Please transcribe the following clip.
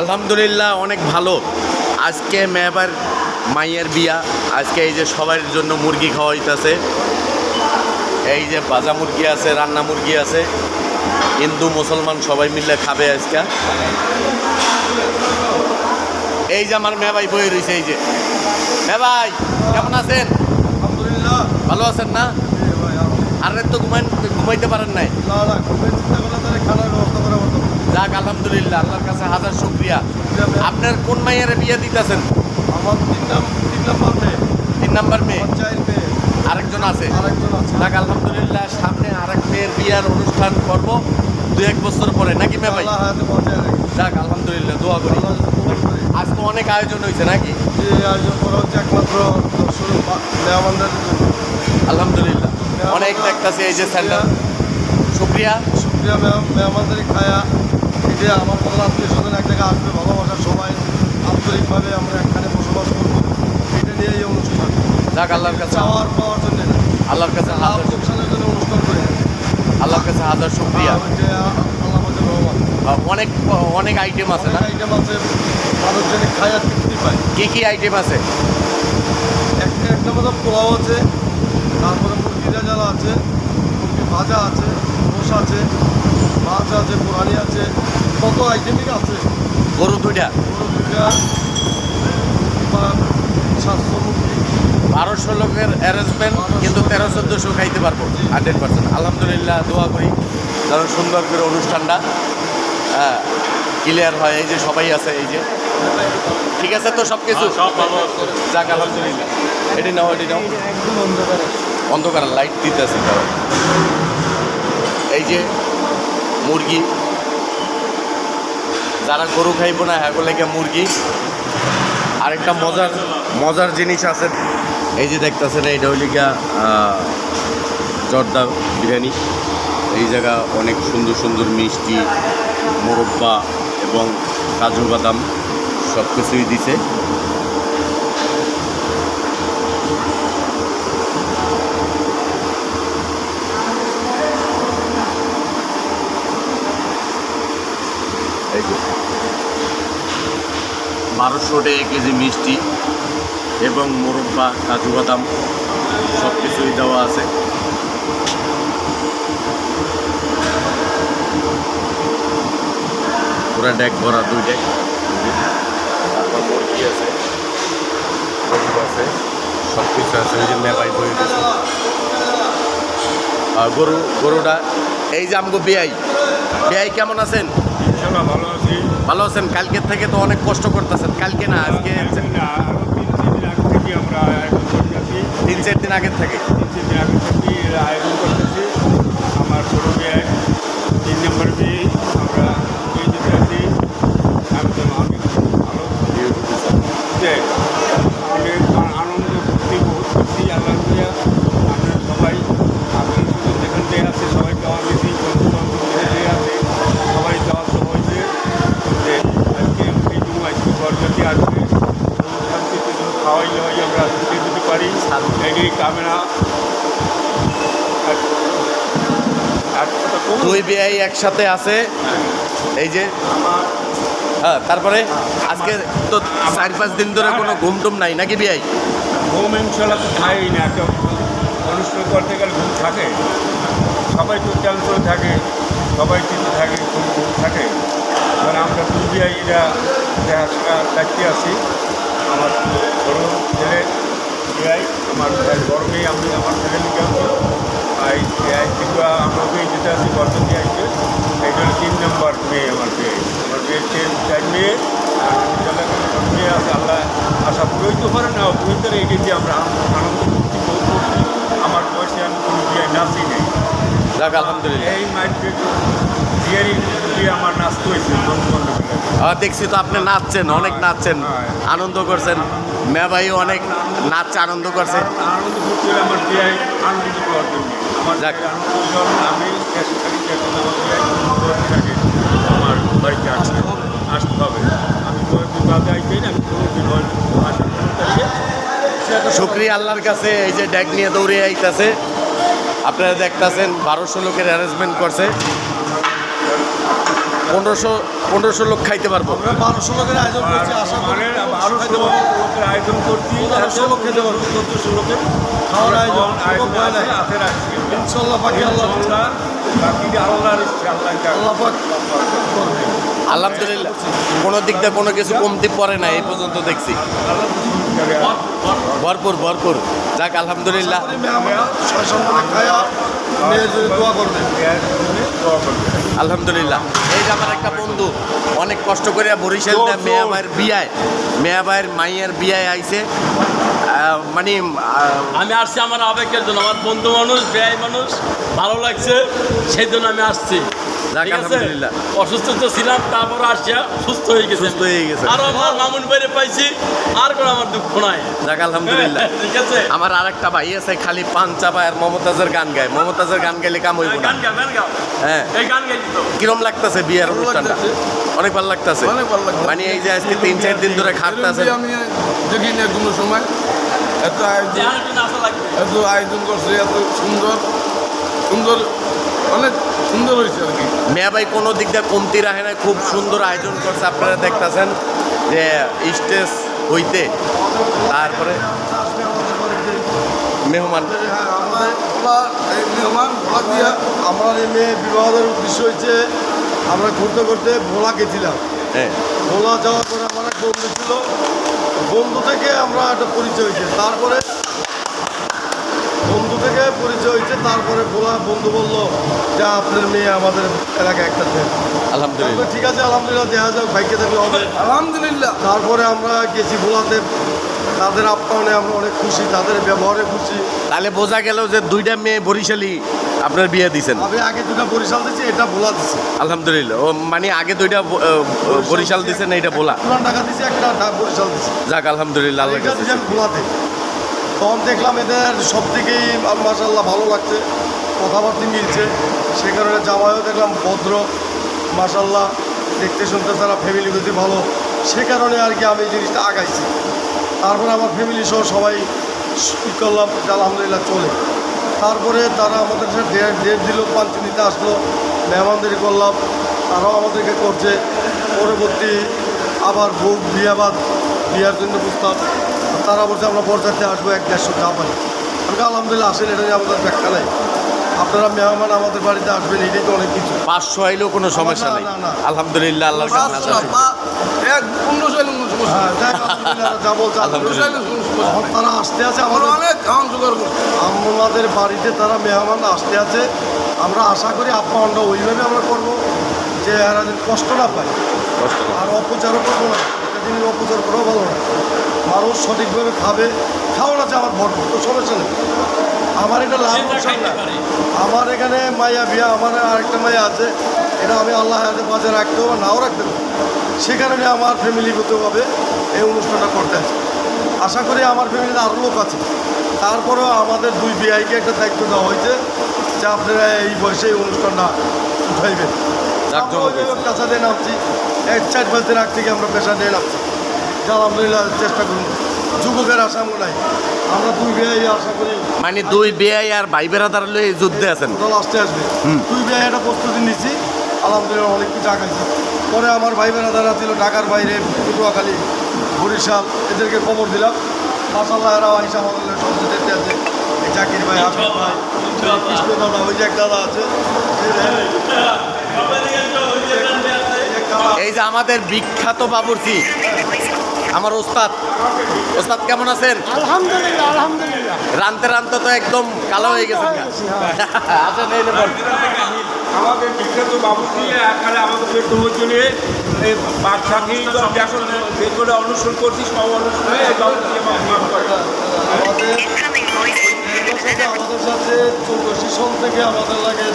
আলহামদুলিল্লাহ অনেক ভালো। আজকে মেয়েবার মাইয়ের বিয়া। আজকে এই যে সবার জন্য মুরগি খাওয়া হইতেছে এই যে ভাজা মুরগি আছে রান্না মুরগি আছে। হিন্দু মুসলমান সবাই মিলে খাবে আজকে। এই যে আমার মেয়ে ভাই বই রয়েছে এই যে। মেয়ে ভাই কেমন আছেন? আলহামদুলিল্লাহ। ভালো আছেন না? আর তো ঘুমাই ঘুমাইতে পারেন নাই। যাক আলহামদুলিল্লাহ আল্লাহর কাছে হাজার শুক্রিয়া। আপনার কোন মাইয়ের বিয়ে দিতেছেন? আমার তিন নাম মেয়ে। তিন নাম্বার মেয়ে? আরেকজন আছে? যাক আলহামদুলিল্লাহ সামনে আরেক মেয়ের বিয়ার অনুষ্ঠান করব। দু এক বছর পরে নাকি মে ভাই? যাক আলহামদুলিল্লাহ দোয়া করি। আজকে অনেক আয়োজন হয়েছে নাকি? আয়োজন করা হচ্ছে একমাত্র আলহামদুলিল্লাহ। অনেক দেখতেছি এই যে স্যান্ডেল। শুক্রিয়া শুক্রিয়া মেহমানদের খায়া। এটা আমার মতন আত্মীয় স্বজন এক জায়গায় আসবে ভালোবাসা সবাই আন্তরিকভাবে আমরা একখানে বসবাস করব। এটা নিয়ে এই অনুষ্ঠান। যাক আল্লাহর কাছে চাওয়ার পাওয়ার জন্য আল্লাহর কাছে হাজার লোকসানের জন্য। অনুষ্ঠান করে। আল্লাহর কাছে হাজার শুক্রিয়া আল্লাহ রহমান অনেক অনেক আইটেম আছে না? আইটেম আছে মানুষজনে খায়া তৃপ্তি পায়। কী কী আইটেম আছে? একটা একটা মতো পোলাও আছে তারপরে মুরগি রেজালা আছে মুরগি ভাজা আছে রোস আছে মাছ আছে পোড়ানি আছে কত আইটেমই আছে। গরু দুইটা। গরু দুইটা বা সাতশো মুরগি। বারোশো লোকের অ্যারেঞ্জমেন্ট কিন্তু তেরো চোদ্দোশো খাইতে পারব হান্ড্রেড পার্সেন্ট। আলহামদুলিল্লাহ দোয়া করি। যেন সুন্দর করে অনুষ্ঠানটা হ্যাঁ ক্লিয়ার হয়। এই যে সবাই আছে এই যে। ঠিক আছে তো সব কিছু সব যাক আলহামদুলিল্লাহ। এটি নাও এটি নাও। অন্ধকার লাইট দিতেছে তারা। এই যে মুরগি, যারা গরু খাইব না হ্যাঁ লেগে মুরগি। আরেকটা মজার মজার জিনিস আছে। এই যে দেখতেছেন, এইটা হইলে গিয়া জর্দা বিরিয়ানি। এই জায়গা অনেক সুন্দর সুন্দর মিষ্টি, মোরব্বা এবং কাজু বাদাম সব কিছুই দিছে। বারোশো টাকা কেজি মিষ্টি এবং মোরব্বা, কাজু বাদাম সব কিছুই দেওয়া আছে। পুরা ডেক ভরা, দুই ডেক আছে সব কিছু আছে ওই যে আর গরু, গরুটা, এই যে আমগো বিআই বিআই কেমন আছেন? ভালো আছি। ভালো আছেন? কালকের থেকে তো অনেক কষ্ট করতেছেন। কালকে না আজকে তিন চার দিন থেকে আমরা আয়োজন করতেছি তিন চার দিন আগের থেকে? তিন চার দিন আগে থেকে আয়োজন করতেছি আমার ছোটো মেয়ে তিন নম্বর মেয়ে আমরা এই যেতে আছি আমি তো আমি ভালো যে অনেক আনন্দ ভক্তি বহুত করছি আল্লাহ দিয়া আমরা সবাই আপনার শুধু যেখান থেকে আছে সবাই দেওয়া গেছি বন্ধু বান্ধব যেখান থেকে আছে সবাই দেওয়া তো হয়েছে যে আজকে এই জন্য আজকে বরযাত্রী আসবে শান্তিতে যেন খাওয়াই দাওয়াই আমরা ছুটে দিতে পারি আর কথা দুই বিআই একসাথে আছে। এই যে হ্যাঁ তারপরে আজকে তো চার পাঁচ দিন ধরে কোনো ঘুম টুম নাই নাকি বিআই ঘুম ইনশাল্লাহ তো খাই না একটা অনুষ্ঠান করতে গেলে ঘুম থাকে। সবাই তো টেনশন থাকে সবাই কিন্তু থাকে ঘুম ঘুম থাকে। মানে আমরা পুরুলিয়া এরা দেখাশোনা দায়িত্বে আছি আমার ছেলে বিয়াই আমার গর্বে আমি আমার ফ্যামিলিকে আছি আই আই থেকে আমরা ওকে যেতে আছি বর্তমানে আইছে এই জন্য তিন নম্বর মেয়ে আমার মেয়ে। আমার মেয়ে তিন চার মেয়ে, আর মেয়ে আছে, আল্লাহ আশা পুরোইতে পারে না পুরোইতে রেখে দিয়ে আমরা আনন্দ করছি আমার বয়সে আমি কোনো বিয়ে নাচি নেই। যাক আলহামদুলিল্লাহ। এই আমার দেখছি তো আপনি নাচছেন অনেক নাচছেন। আনন্দ করছেন। মেয়া অনেক নাচছে আনন্দ করছে। আমার আমি বাড়িতে আসতে হবে। আমি বিবাদে শুক্রিয়া আল্লাহর কাছে এই যে ড্যাগ নিয়ে দৌড়ে আইতাছে। আপনারা দেখতাছেন বারোশো লোকের অ্যারেঞ্জমেন্ট করছে। পনেরোশো পনেরোশো লোক খাইতে পারব। বারোশো লোকের আয়োজন করছি আশা করি লোকের আয়োজন করছি পনেরোশো লোক খেতে পারব চোদ্দশো লোকের খাওয়ার আয়োজন আয়োজন কোনো ভয় নাই। আছে হাতে রাখছি। ইনশাল্লাহ বাকি আল্লাহ আল্লাহ বাকি আল্লাহর ইচ্ছা আল্লাহ আল্লাহ আলহামদুলিল্লাহ কোনো দিক দিয়ে কোনো কিছু কমতি পড়ে না এই পর্যন্ত দেখছি। ভরপুর ভরপুর। যাক, আলহামদুলিল্লাহ। আলহামদুলিল্লাহ। এই যে আমার একটা বন্ধু, অনেক কষ্ট করে বরিশাল। মেয়া ভাইয়ের বিয়ায়, মেয়া ভাইয়ের মাইয়ের বিয়ায় আইছে। মানে আমি আসছি আমার আবেগের জন্য। আমার বন্ধু মানুষ ব্যয় মানুষ, ভালো লাগছে, সেই জন্য আমি আসছি। যাক, আলহামদুলিল্লাহ। অসুস্থ তো ছিলাম তারপর আসিয়া সুস্থ হয়ে গেছে। সুস্থ হয়ে গেছে। আর আমার মামুন বাইরে পাইছি আর কোনো আমার দুঃখ নাই। যাক আলহামদুলিল্লাহ। ঠিক আছে। আমার আরেকটা ভাই আছে খালি পান চাপায় আর মমতাজের গান গায়। মমতাজের গান গাইলে কাম হইব না। হ্যাঁ। এই গান গাইছি তো। কিরম লাগতেছে বিয়ের অনুষ্ঠানটা? অনেক ভালো লাগতেছে। অনেক ভালো লাগতেছে। মানে এই যে আজকে তিন চার দিন ধরে খাটতেছে। আমি দেখি না কোনো সময়। এত আয়োজন এত আয়োজন করছে এত সুন্দর সুন্দর অনেক সুন্দর হয়েছে আর কি। মেয়া ভাই কোনো দিক দিয়ে কমতি রাখে না খুব সুন্দর আয়োজন করছে আপনারা দেখতেছেন যে স্টেজ হইতে। তারপরে মেহমান। হ্যাঁ, আমাদের আমরা এই মেহমান ভোলা দিয়া আমরা এই মেয়ে বিবাহের উদ্দেশ্য হয়েছে আমরা ঘুরতে ঘুরতে ভোলা গেছিলাম। হ্যাঁ। ভোলা যাওয়ার পরে আমার এক বন্ধু ছিল বন্ধু থেকে আমরা একটা পরিচয় হয়েছে। তারপরে বন্ধু থেকে পরিচয় হয়েছে তারপরে ভোলা বন্ধু বলল যে আপনার মেয়ে আমাদের এলাকায় একটা দেন আলহামদুলিল্লাহ। ঠিক আছে আলহামদুলিল্লাহ দেখা যাক ভাইকে দেখলে হবে। আলহামদুলিল্লাহ। তারপরে আমরা গেছি ভোলাতে। তাদের আপ্যায়নে আমরা অনেক খুশি তাদের ব্যবহারে খুশি। তাহলে বোঝা গেল যে দুইটা মেয়ে বরিশালী আপনার বিয়ে দিছেন। আমি আগে দুটা বরিশাল দিচ্ছি এটা ভোলা দিচ্ছি আলহামদুলিল্লাহ। ও মানে আগে দুইটা বরিশাল দিছেন এইটা বলা টাকা দিচ্ছি একটা বরিশাল দিচ্ছি যাক আলহামদুলিল্লাহ আল্লাহর এটা কাছে দিচ্ছি ভোলাতে। তখন দেখলাম এদের সব থেকেই মাসাল্লাহ ভালো লাগছে, কথাবার্তা মিলছে। সে কারণে জামাইও দেখলাম ভদ্র মাসাল্লাহ দেখতে শুনতে তারা ফ্যামিলি গতি ভালো, সে কারণে আর কি আমি এই জিনিসটা আগাইছি। তারপরে আমার ফ্যামিলি সহ সবাই করলাম আলহামদুলিল্লাহ চলে। তারপরে তারা আমাদের সাথে ডেট ডেট দিল পাঞ্চনিতে আসলো, মেহমানদারি করলাম, তারাও আমাদেরকে করছে। পরবর্তী আবার ভোগ বিয়াবাদ বিয়ার জন্য প্রস্তাব। তারা বলছে আমরা বরযাত্রী আসব এক দেড়শো চা পাই আমি আলহামদুলিল্লাহ আসেন এটা নিয়ে আমাদের ব্যাখ্যা নেই। আপনারা মেহমান আমাদের বাড়িতে আসবেন এটাই তো অনেক কিছু। পাঁচশো আইলেও কোনো সমস্যা না, নেই। আলহামদুলিল্লাহ আল্লাহ এক হ্যাঁ নেই। তারা আসতে আছে আমরা আমাদের অনেক আমাদের বাড়িতে তারা মেহমান আসতে আছে। আমরা আশা করি আপ্যায়নটা ওইভাবে আমরা করব যে এরা কষ্ট না পায়। আর অপচারও করব না। একটা জিনিস অপচার করাও ভালো না। মানুষ সঠিকভাবে খাবে। খাওয়ানো আছে আমার ভরপুর। তো সমস্যা নেই আমার এটা লাভ যেটা লোকসান না। আমার এখানে মাইয়া বিয়া আমার আরেকটা মাইয়া আছে। এটা আমি আল্লাহ হাতে বাজে রাখতে পারব নাও রাখতে পারব সে কারণে আমার ফ্যামিলিগতভাবে এই অনুষ্ঠানটা করতে আছে। আশা করি আমার ফ্যামিলিতে আরও লোক আছে। তারপরেও আমাদের দুই বিআইকে একটা দায়িত্ব দেওয়া হয়েছে যে আপনারা এই বয়সে এই অনুষ্ঠানটা উঠাইবেন। কাছা দিয়ে নামছি। এক চার পাঁচ দিন আগ থেকে আমরা পেশা দিয়ে নামছি। আলহামদুলিল্লাহ চেষ্টা করুন যুবকের আশা আমরা নাই। আমরা দুই বিআই আশা করি মানে দুই বিয়াই আর ভাই বেড়াদার লই যুদ্ধে আছেন। টোটাল আসতে আসবে। দুই বিয়ে একটা প্রস্তুতি নিচ্ছি। আলহামদুলিল্লাহ অনেক কিছু আগাইছি। পরে আমার ভাই বোনেরা ছিল ঢাকার বাইরে পটুয়াখালী বরিশাল এদেরকে খবর দিলাম। মাসাল্লাহ এরা আইসা আমাদের সবচেয়ে দেখতে আছে। এই জাকির ভাই হাফিজ ভাই কৃষ্ণ দাদা ওই যে এক দাদা আছে এই যে আমাদের বিখ্যাত বাবুর্চি। আমার ওস্তাদ। ওস্তাদ কেমন আছেন? আলহামদুলিল্লাহ আলহামদুলিল্লাহ। রানতে রানতে তো একদম কালো হয়ে গেছে। এই আমাদের বিখ্যাত বাবুজি এখানে আমাদের পেট নিয়ে বাদশাহী এখন বের করে অনুসরণ করছি সব অনুষ্ঠানে আমাদের আমাদের সাথে সন থেকে আমাদের লাগে